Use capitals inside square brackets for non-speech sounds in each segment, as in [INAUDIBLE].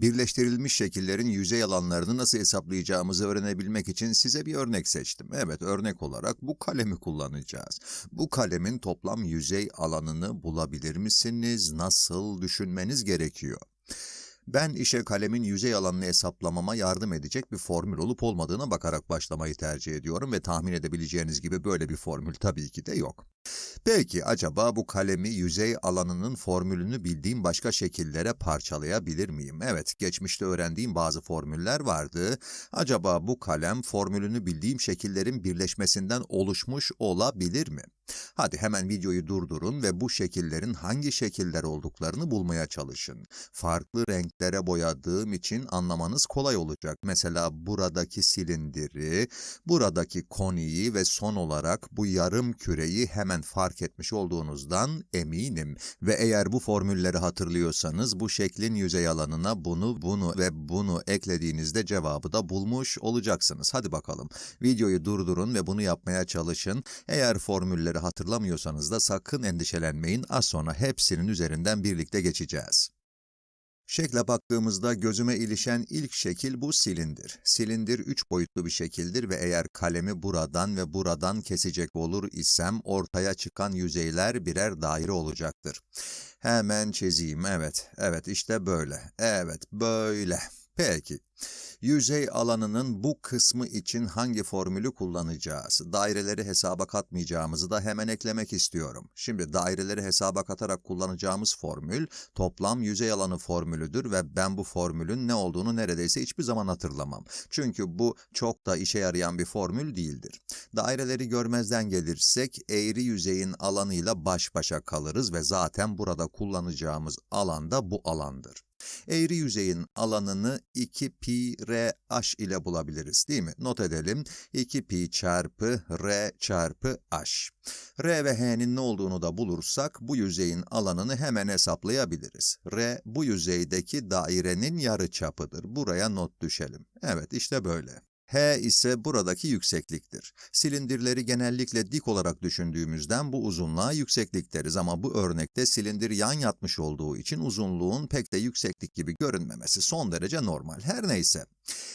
Birleştirilmiş şekillerin yüzey alanlarını nasıl hesaplayacağımızı öğrenebilmek için size bir örnek seçtim. Evet, örnek olarak bu kalemi kullanacağız. Bu kalemin toplam yüzey alanını bulabilir misiniz? Nasıl düşünmeniz gerekiyor? Ben işe kalemin yüzey alanını hesaplamama yardım edecek bir formül olup olmadığına bakarak başlamayı tercih ediyorum ve tahmin edebileceğiniz gibi böyle bir formül tabii ki de yok. Peki acaba bu kalemi yüzey alanının formülünü bildiğim başka şekillere parçalayabilir miyim? Evet, geçmişte öğrendiğim bazı formüller vardı. Acaba bu kalem formülünü bildiğim şekillerin birleşmesinden oluşmuş olabilir mi? Hadi hemen videoyu durdurun ve bu şekillerin hangi şekiller olduklarını bulmaya çalışın. Farklı renklere boyadığım için anlamanız kolay olacak. Mesela buradaki silindiri, buradaki koniyi ve son olarak bu yarım küreyi hemen fark etmiş olduğunuzdan eminim. Ve eğer bu formülleri hatırlıyorsanız bu şeklin yüzey alanına bunu, bunu ve bunu eklediğinizde cevabı da bulmuş olacaksınız. Hadi bakalım. Videoyu durdurun ve bunu yapmaya çalışın. Eğer formülleri hatırlamıyorsanız da sakın endişelenmeyin. Az sonra hepsinin üzerinden birlikte geçeceğiz. Şekle baktığımızda gözüme ilişen ilk şekil bu silindir. Silindir üç boyutlu bir şekildir ve eğer kalemi buradan ve buradan kesecek olur isem ortaya çıkan yüzeyler birer daire olacaktır. Hemen çizeyim, evet, evet işte böyle, evet böyle. Peki, yüzey alanının bu kısmı için hangi formülü kullanacağız? Daireleri hesaba katmayacağımızı da hemen eklemek istiyorum. Şimdi daireleri hesaba katarak kullanacağımız formül toplam yüzey alanı formülüdür ve ben bu formülün ne olduğunu neredeyse hiçbir zaman hatırlamam. Çünkü bu çok da işe yarayan bir formül değildir. Daireleri görmezden gelirsek eğri yüzeyin alanıyla baş başa kalırız ve zaten burada kullanacağımız alan da bu alandır. Eğri yüzeyin alanını 2 pi r h ile bulabiliriz değil mi? Not edelim. 2 pi çarpı r çarpı h. R ve h'nin ne olduğunu da bulursak bu yüzeyin alanını hemen hesaplayabiliriz. R bu yüzeydeki dairenin yarıçapıdır. Buraya not düşelim. Evet işte böyle. H ise buradaki yüksekliktir. Silindirleri genellikle dik olarak düşündüğümüzden bu uzunluğa yükseklik deriz ama bu örnekte silindir yan yatmış olduğu için uzunluğun pek de yükseklik gibi görünmemesi son derece normal. Her neyse.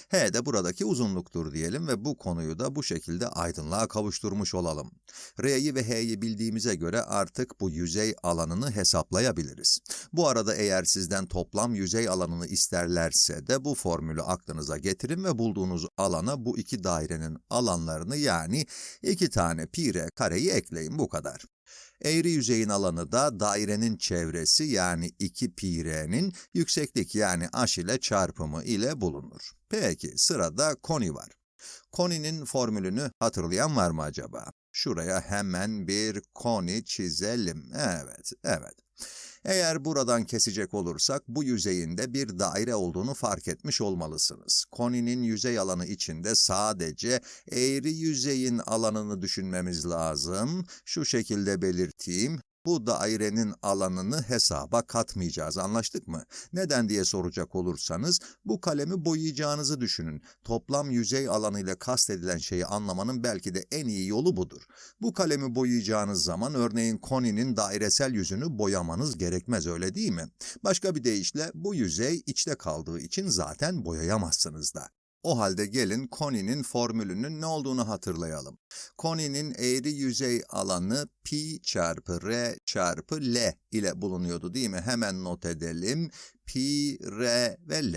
H de buradaki uzunluktur diyelim ve bu konuyu da bu şekilde aydınlığa kavuşturmuş olalım. R'yi ve H'yi bildiğimize göre artık bu yüzey alanını hesaplayabiliriz. Bu arada eğer sizden toplam yüzey alanını isterlerse de bu formülü aklınıza getirin ve bulduğunuz alana bu iki dairenin alanlarını yani iki tane pi r kareyi ekleyin bu kadar. Eğri yüzeyin alanı da dairenin çevresi yani 2 pi r'nin yükseklik yani h ile çarpımı ile bulunur. Peki sırada koni var. Koninin formülünü hatırlayan var mı acaba? Şuraya hemen bir koni çizelim. Evet, evet. Eğer buradan kesecek olursak bu yüzeyinde bir daire olduğunu fark etmiş olmalısınız. Koninin yüzey alanı içinde sadece eğri yüzeyin alanını düşünmemiz lazım. Şu şekilde belirteyim. Bu dairenin alanını hesaba katmayacağız. Anlaştık mı? Neden diye soracak olursanız bu kalemi boyayacağınızı düşünün. Toplam yüzey alanıyla kastedilen şeyi anlamanın belki de en iyi yolu budur. Bu kalemi boyayacağınız zaman örneğin koninin dairesel yüzünü boyamanız gerekmez öyle değil mi? Başka bir deyişle bu yüzey içte kaldığı için zaten boyayamazsınız da. O halde gelin koninin formülünün ne olduğunu hatırlayalım. Koninin eğri yüzey alanı pi çarpı r çarpı l ile bulunuyordu değil mi? Hemen not edelim. Pi, r ve l.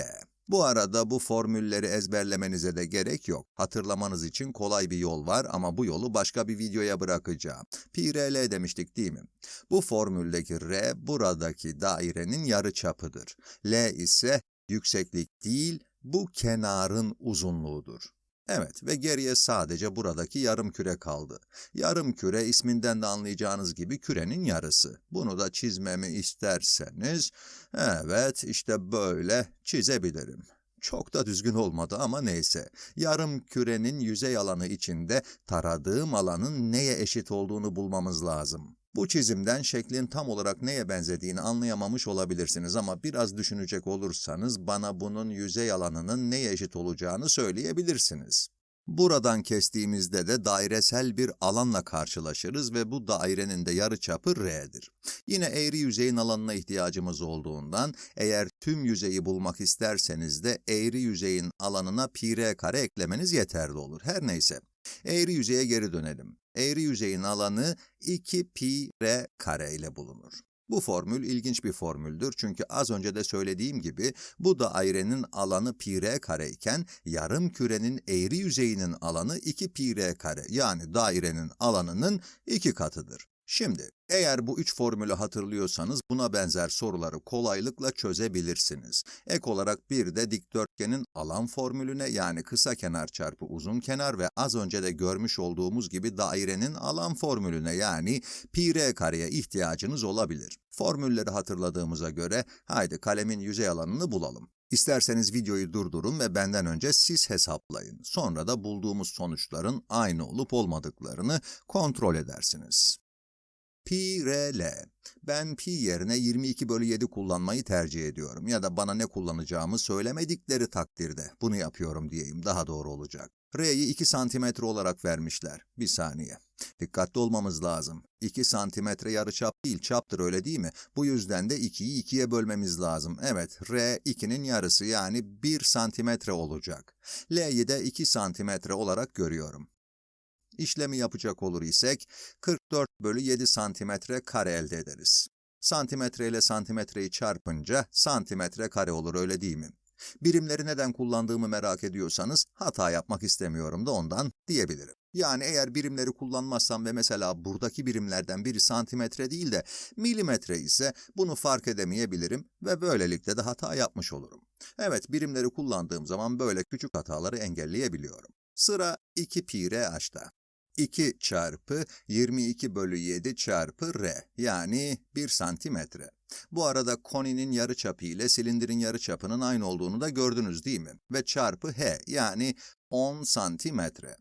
Bu arada bu formülleri ezberlemenize de gerek yok. Hatırlamanız için kolay bir yol var ama bu yolu başka bir videoya bırakacağım. Pi r l demiştik değil mi? Bu formüldeki r buradaki dairenin yarıçapıdır. L ise yükseklik değil, bu kenarın uzunluğudur. Evet ve geriye sadece buradaki yarım küre kaldı. Yarım küre isminden de anlayacağınız gibi kürenin yarısı. Bunu da çizmemi isterseniz, evet işte böyle çizebilirim. Çok da düzgün olmadı ama neyse. Yarım kürenin yüzey alanı içinde taradığım alanın neye eşit olduğunu bulmamız lazım. Bu çizimden şeklin tam olarak neye benzediğini anlayamamış olabilirsiniz ama biraz düşünecek olursanız bana bunun yüzey alanının neye eşit olacağını söyleyebilirsiniz. Buradan kestiğimizde de dairesel bir alanla karşılaşırız ve bu dairenin de yarıçapı R'dir. Yine eğri yüzeyin alanına ihtiyacımız olduğundan eğer tüm yüzeyi bulmak isterseniz de eğri yüzeyin alanına pi r kare eklemeniz yeterli olur. Her neyse. Eğri yüzeye geri dönelim. Eğri yüzeyin alanı 2 pi r kare ile bulunur. Bu formül ilginç bir formüldür çünkü az önce de söylediğim gibi bu dairenin alanı pi r kare iken yarım kürenin eğri yüzeyinin alanı 2 pi r kare yani dairenin alanının iki katıdır. Şimdi eğer bu üç formülü hatırlıyorsanız buna benzer soruları kolaylıkla çözebilirsiniz. Ek olarak bir de dikdörtgenin alan formülüne yani kısa kenar çarpı uzun kenar ve az önce de görmüş olduğumuz gibi dairenin alan formülüne yani pi r kareye ihtiyacınız olabilir. Formülleri hatırladığımıza göre haydi kalemin yüzey alanını bulalım. İsterseniz videoyu durdurun ve benden önce siz hesaplayın. Sonra da bulduğumuz sonuçların aynı olup olmadıklarını kontrol edersiniz. Pi r l. Ben pi yerine 22 bölü 7 kullanmayı tercih ediyorum. Ya da bana ne kullanacağımı söylemedikleri takdirde bunu yapıyorum diyeyim daha doğru olacak. R'yi 2 santimetre olarak vermişler. Bir saniye. Dikkatli olmamız lazım. 2 santimetre yarıçap değil çaptır öyle değil mi? Bu yüzden de 2'yi 2'ye bölmemiz lazım. Evet R 2'nin yarısı yani 1 santimetre olacak. L'yi de 2 santimetre olarak görüyorum. İşlemi yapacak olur isek 44 bölü 7 santimetre kare elde ederiz. Santimetre ile santimetreyi çarpınca santimetre kare olur öyle değil mi? Birimleri neden kullandığımı merak ediyorsanız hata yapmak istemiyorum da ondan diyebilirim. Yani eğer birimleri kullanmazsam ve mesela buradaki birimlerden biri santimetre değil de milimetre ise bunu fark edemeyebilirim ve böylelikle de hata yapmış olurum. Evet birimleri kullandığım zaman böyle küçük hataları engelleyebiliyorum. Sıra 2 pi r h'ta. 2 çarpı 22 bölü 7 çarpı r yani 1 santimetre. Bu arada koninin yarıçapı ile silindirin yarıçapının aynı olduğunu da gördünüz değil mi? Ve çarpı h yani 10 santimetre.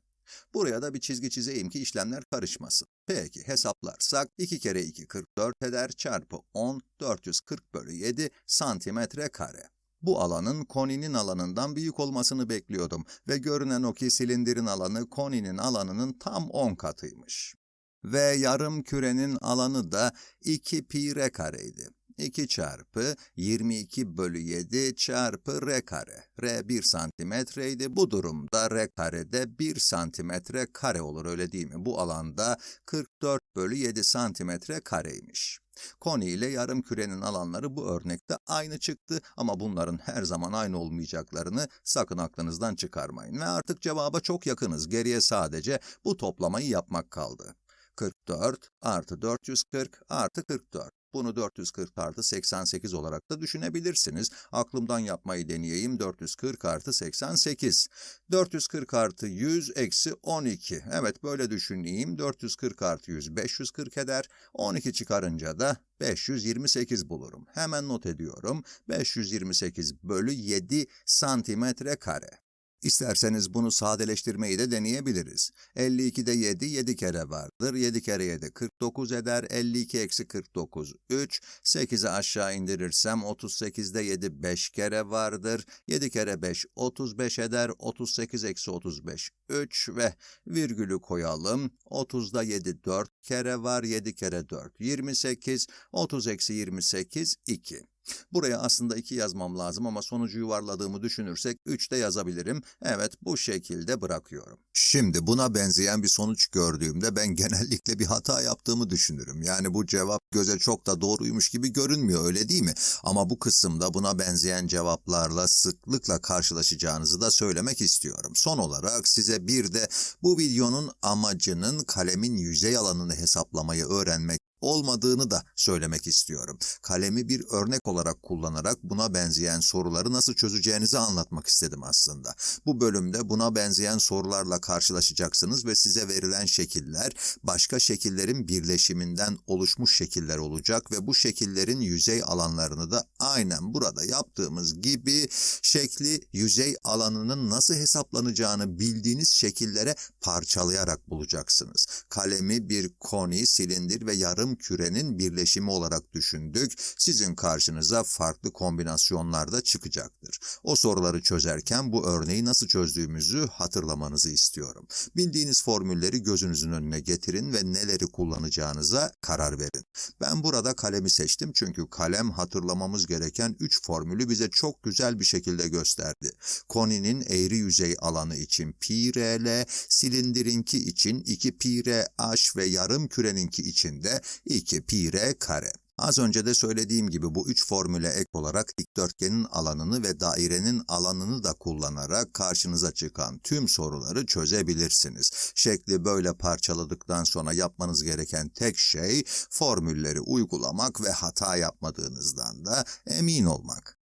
Buraya da bir çizgi çizeyim ki işlemler karışmasın. Peki hesaplarsak 2 kere 2 44 eder çarpı 10 440 bölü 7 santimetre kare. Bu alanın koninin alanından büyük olmasını bekliyordum ve görünen o ki silindirin alanı koninin alanının tam 10 katıymış. Ve yarım kürenin alanı da 2 pi kareydi. 2 çarpı 22 bölü 7 çarpı r kare. R 1 santimetreydi. Bu durumda r kare de 1 santimetre kare olur öyle değil mi? Bu alanda 44 bölü 7 santimetre kareymiş. Koni ile yarım kürenin alanları bu örnekte aynı çıktı ama bunların her zaman aynı olmayacaklarını sakın aklınızdan çıkarmayın. Ve artık cevaba çok yakınız. Geriye sadece bu toplamayı yapmak kaldı. 44 artı 440 artı 44. Bunu 440 artı 88 olarak da düşünebilirsiniz. Aklımdan yapmayı deneyeyim. 440 artı 88. 440 artı 100 eksi 12. Evet böyle düşüneyim. 440 artı 100 540 eder. 12 çıkarınca da 528 bulurum. Hemen not ediyorum. 528 bölü 7 santimetre kare. İsterseniz bunu sadeleştirmeyi de deneyebiliriz. 52'de 7, 7 kere vardır. 7 kere 7, 49 eder. 52 eksi 49, 3. 8'i aşağı indirirsem 38'de 7, 5 kere vardır. 7 kere 5, 35 eder. 38 eksi 35, 3 ve virgülü koyalım. 30'da 7, 4 kere var. 7 kere 4, 28. 30 eksi 28, 2. Buraya aslında 2 yazmam lazım ama sonucu yuvarladığımı düşünürsek 3 de yazabilirim. Evet bu şekilde bırakıyorum. Şimdi buna benzeyen bir sonuç gördüğümde ben [LAUGHS] genellikle bir hata yaptığımı düşünürüm. Yani bu cevap göze çok da doğruymuş gibi görünmüyor öyle değil mi? Ama bu kısımda buna benzeyen cevaplarla sıklıkla karşılaşacağınızı da söylemek istiyorum. Son olarak size bir de bu videonun amacının kalemin yüzey alanını hesaplamayı öğrenmek olmadığını da söylemek istiyorum. Kalemi bir örnek olarak kullanarak buna benzeyen soruları nasıl çözeceğinizi anlatmak istedim aslında. Bu bölümde buna benzeyen sorularla karşılaşacaksınız ve size verilen şekiller başka şekillerin birleşiminden oluşmuş şekiller olacak ve bu şekillerin yüzey alanlarını da aynen burada yaptığımız gibi şekli yüzey alanının nasıl hesaplanacağını bildiğiniz şekillere parçalayarak bulacaksınız. Kalemi bir koni, silindir ve yarım yarım kürenin birleşimi olarak düşündük. Sizin karşınıza farklı kombinasyonlarda çıkacaktır. O soruları çözerken bu örneği nasıl çözdüğümüzü hatırlamanızı istiyorum. Bildiğiniz formülleri gözünüzün önüne getirin ve neleri kullanacağınıza karar verin. Ben burada kalemi seçtim çünkü kalem hatırlamamız gereken 3 formülü bize çok güzel bir şekilde gösterdi. Koninin eğri yüzey alanı için pi rl, silindirinki için 2 pi r h ve yarım küreninki için de 2 pi r kare. Az önce de söylediğim gibi bu üç formüle ek olarak dikdörtgenin alanını ve dairenin alanını da kullanarak karşınıza çıkan tüm soruları çözebilirsiniz. Şekli böyle parçaladıktan sonra yapmanız gereken tek şey formülleri uygulamak ve hata yapmadığınızdan da emin olmak.